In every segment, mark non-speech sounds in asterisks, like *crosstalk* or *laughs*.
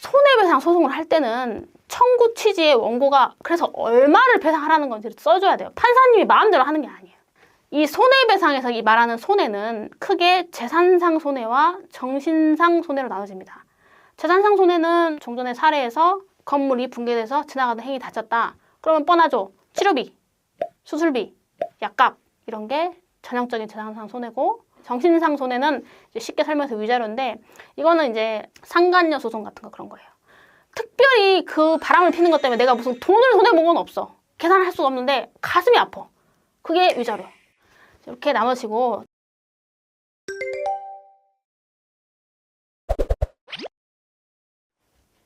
손해배상 소송을 할 때는 청구 취지의 원고가 그래서 얼마를 배상하라는 건지를 써줘야 돼요. 판사님이 마음대로 하는 게 아니에요. 이 손해배상에서 이 말하는 손해는 크게 재산상 손해와 정신상 손해로 나눠집니다. 재산상 손해는 종전의 사례에서 건물이 붕괴돼서 지나가던 행위 다쳤다. 그러면 뻔하죠. 치료비, 수술비, 약값 이런 게 전형적인 재산상 손해고 정신상 손해는 쉽게 설명해서 위자료인데 이거는 이제 상간녀 소송 같은 거 그런 거예요. 특별히 그 바람을 피는 것 때문에 내가 무슨 돈을 손해 본 건 없어. 계산을 할 수가 없는데 가슴이 아파. 그게 위자료. 이렇게 나눠지고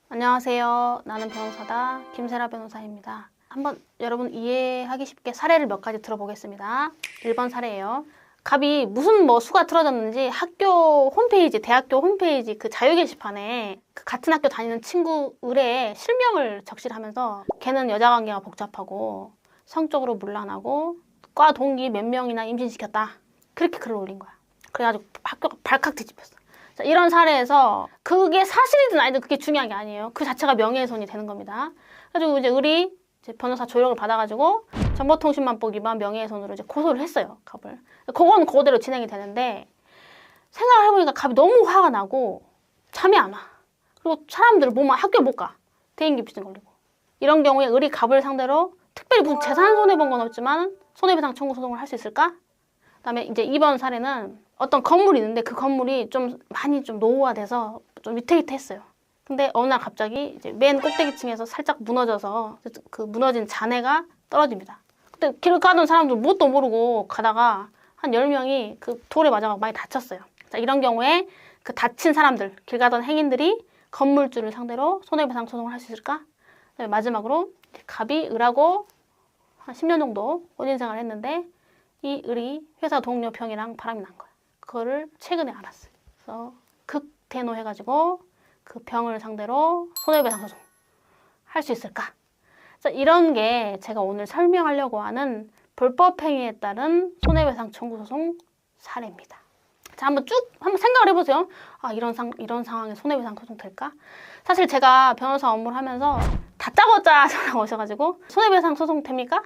안녕하세요. 나는 변호사다. 김세라 변호사입니다. 한번 여러분 이해하기 쉽게 사례를 몇 가지 들어보겠습니다. 1번 사례예요. 갑이 무슨 뭐 수가 틀어졌는지 학교 홈페이지, 대학교 홈페이지 그 자유 게시판에 그 같은 학교 다니는 친구 의뢰에 실명을 적시를 하면서 걔는 여자 관계가 복잡하고 성적으로 문란하고 과 동기 몇 명이나 임신시켰다. 그렇게 글을 올린 거야. 그래가지고 학교가 발칵 뒤집혔어. 자, 이런 사례에서 그게 사실이든 아니든 그게 중요한 게 아니에요. 그 자체가 명예훼손이 되는 겁니다. 그래가지고 이제 의리 이제 변호사 조력을 받아가지고 정보통신망법 위반 명예훼손으로 이제 고소를 했어요. 갑을. 그건 그대로 진행이 되는데 생각을 해보니까 갑이 너무 화가 나고 잠이 안 와. 그리고 사람들 몸만 학교 못 가. 대인기피증 걸리고. 이런 경우에 의리 갑을 상대로 특별히 무슨 재산 손해 본 건 없지만 손해배상 청구 소송을 할 수 있을까? 그다음에 이제 이번 사례는 어떤 건물이 있는데 그 건물이 좀 많이 좀 노후화돼서 좀 위태위태했어요. 근데 어느 날 갑자기 이제 맨 꼭대기층에서 살짝 무너져서 그 무너진 잔해가 떨어집니다. 그때 길 가던 사람들 뭣도 모르고 가다가 한 10명이 그 돌에 맞아서 많이 다쳤어요. 자, 이런 경우에 그 다친 사람들, 길 가던 행인들이 건물주를 상대로 손해배상 소송을 할 수 있을까? 그다음에 마지막으로 갑이 을하고 한 10년 정도 혼인 생활을 했는데 이 을이 회사 동료 병이랑 바람이 난 거야. 그거를 최근에 알았어요. 그래서 극대노 해가지고 그 병을 상대로 손해배상 소송 할 수 있을까? 자, 이런 게 제가 오늘 설명하려고 하는 불법 행위에 따른 손해배상 청구 소송 사례입니다. 자, 한번 쭉 한번 생각을 해보세요. 아, 이런 상 이런 상황에 손해배상 소송 될까? 사실 제가 변호사 업무를 하면서 다짜고짜 *laughs* 전화가 오셔가지고 손해배상 소송 됩니까?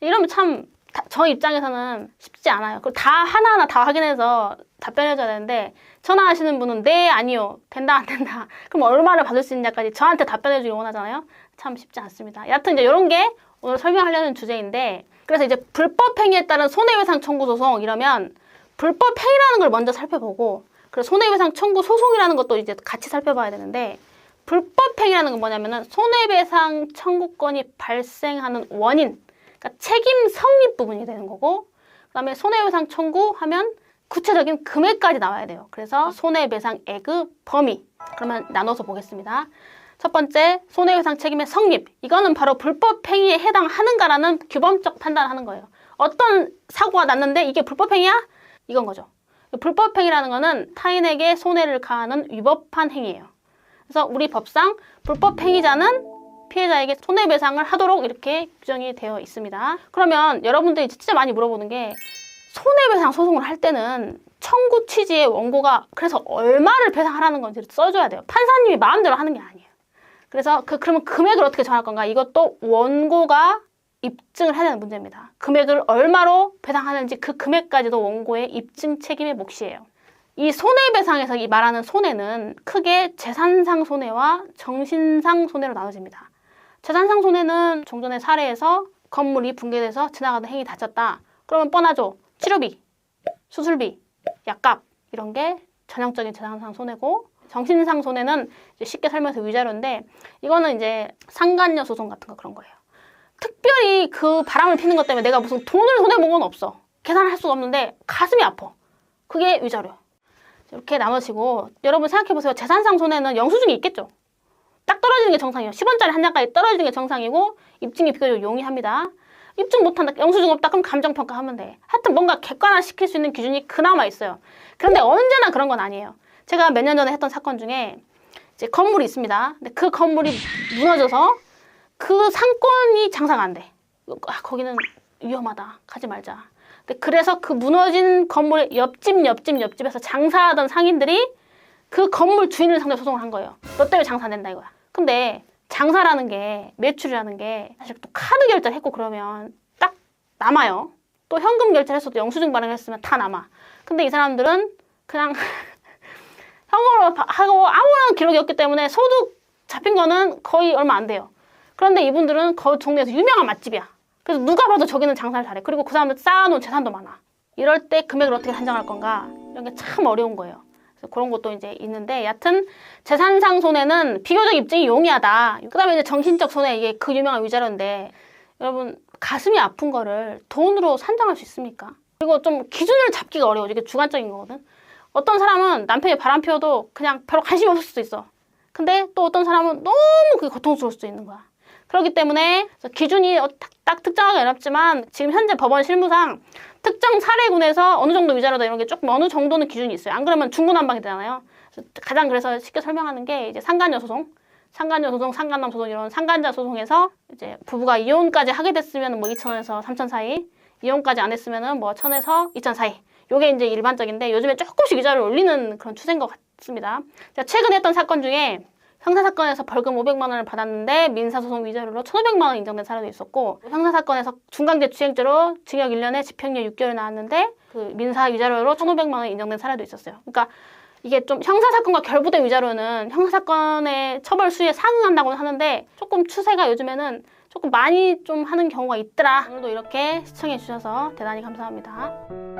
이러면 참 저 입장에서는 쉽지 않아요. 그걸 다 하나하나 다 확인해서 답변해줘야 되는데 전화하시는 분은 네 아니요 된다 안 된다 *laughs* 그럼 얼마를 받을 수 있냐까지 저한테 답변해주길 원하잖아요. 참 쉽지 않습니다. 여하튼 이제 이런 게 오늘 설명하려는 주제인데 그래서 이제 불법 행위에 따른 손해배상 청구 소송 이러면 불법 행위라는 걸 먼저 살펴보고 그래서 손해배상 청구 소송이라는 것도 이제 같이 살펴봐야 되는데 불법 행위라는 건 뭐냐면은 손해배상 청구권이 발생하는 원인 그러니까 책임 성립 부분이 되는 거고 그다음에 손해배상 청구하면 구체적인 금액까지 나와야 돼요. 그래서 손해배상액의 범위 그러면 나눠서 보겠습니다. 첫 번째 손해배상 책임의 성립 이거는 바로 불법 행위에 해당하는가라는 규범적 판단을 하는 거예요. 어떤 사고가 났는데 이게 불법 행위야? 이건 거죠. 불법 행위라는 거는 타인에게 손해를 가하는 위법한 행위예요. 그래서 우리 법상 불법 행위자는 피해자에게 손해배상을 하도록 이렇게 규정이 되어 있습니다. 그러면 여러분들이 진짜 많이 물어보는 게 손해배상 소송을 할 때는 청구 취지의 원고가 그래서 얼마를 배상하라는 건지를 써줘야 돼요. 판사님이 마음대로 하는 게 아니에요. 그래서 그 그러면 금액을 어떻게 정할 건가? 이것도 원고가 입증을 해야 되는 문제입니다. 금액을 얼마로 배상하는지 그 금액까지도 원고의 입증 책임의 몫이에요. 이 손해배상에서 이 말하는 손해는 크게 재산상 손해와 정신상 손해로 나눠집니다. 재산상 손해는 종전의 사례에서 건물이 붕괴돼서 지나가던 행위 다쳤다. 그러면 뻔하죠. 치료비, 수술비, 약값 이런 게 전형적인 재산상 손해고 정신상 손해는 쉽게 설명해서 위자료인데 이거는 이제 상간녀 소송 같은 거 그런 거예요. 특별히 그 바람을 피는 것 때문에 내가 무슨 돈을 손해 본 건 없어. 계산을 할 수가 없는데 가슴이 아파. 그게 위자료. 이렇게 나눠지고 여러분 생각해 보세요. 재산상 손해는 영수증이 있겠죠. 딱 떨어지는 게 정상이에요. 10원짜리 한 장까지 떨어지는 게 정상이고 입증이 비교적 용이합니다. 입증 못한다. 영수증 없다. 그럼 감정평가하면 돼. 하여튼 뭔가 객관화시킬 수 있는 기준이 그나마 있어요. 그런데 언제나 그런 건 아니에요. 제가 몇 년 전에 했던 사건 중에 이제 건물이 있습니다. 근데 그 건물이 무너져서 그 상권이 장사가 안 돼. 아, 거기는 위험하다. 가지 말자. 근데 그래서 그 무너진 건물의 옆집, 옆집, 옆집에서 장사하던 상인들이 그 건물 주인을 상대로 소송을 한 거예요. 너 때문에 장사 안 된다 이거야. 근데 장사라는 게 매출이라는 게 사실 또 카드 결제를 했고 그러면 딱 남아요. 또 현금 결제를 했어도 영수증 발행을 했으면 다 남아. 근데 이 사람들은 그냥 *laughs* 현금으로 바- 하고 아무런 기록이 없기 때문에 소득 잡힌 거는 거의 얼마 안 돼요. 그런데 이분들은 그 동네에서 유명한 맛집이야. 그래서 누가 봐도 저기는 장사를 잘해. 그리고 그 사람들 쌓아놓은 재산도 많아. 이럴 때 금액을 어떻게 산정할 건가? 이런 게 참 어려운 거예요. 그런 것도 이제 있는데, 여튼 재산상 손해는 비교적 입증이 용이하다. 그다음에 이제 정신적 손해 이게 그 유명한 위자료인데, 여러분 가슴이 아픈 거를 돈으로 산정할 수 있습니까? 그리고 좀 기준을 잡기가 어려워. 이게 주관적인 거거든. 어떤 사람은 남편이 바람 피워도 그냥 별로 관심이 없을 수도 있어. 근데 또 어떤 사람은 너무 그게 고통스러울 수도 있는 거야. 그렇기 때문에 기준이 어- 딱, 딱 특정하기 어렵지만 지금 현재 법원 실무상 특정 사례군에서 어느 정도 위자료다 이런 게 조금 어느 정도는 기준이 있어요. 안 그러면 중구난방이 되잖아요. 가장 그래서 쉽게 설명하는 게 이제 상간녀 소송, 상간녀 소송, 상간남 소송 이런 상간자 소송에서 이제 부부가 이혼까지 하게 됐으면 뭐 2천 원에서 3천 사이, 이혼까지 안 했으면은 뭐 1천에서 2천 사이. 요게 이제 일반적인데 요즘에 조금씩 위자료를 올리는 그런 추세인 것 같습니다. 제가 최근에 했던 사건 중에 형사 사건에서 벌금 500만 원을 받았는데 민사소송 위자료로 1,500만 원 인정된 사례도 있었고 형사 사건에서 중강제 추행죄로 징역 1년에 집행유예 6개월 나왔는데 그 민사 위자료로 1,500만 원 인정된 사례도 있었어요. 그러니까 이게 좀 형사 사건과 결부된 위자료는 형사 사건의 처벌 수위에 상응한다고는 하는데 조금 추세가 요즘에는 조금 많이 좀 하는 경우가 있더라. 오늘도 이렇게 시청해 주셔서 대단히 감사합니다.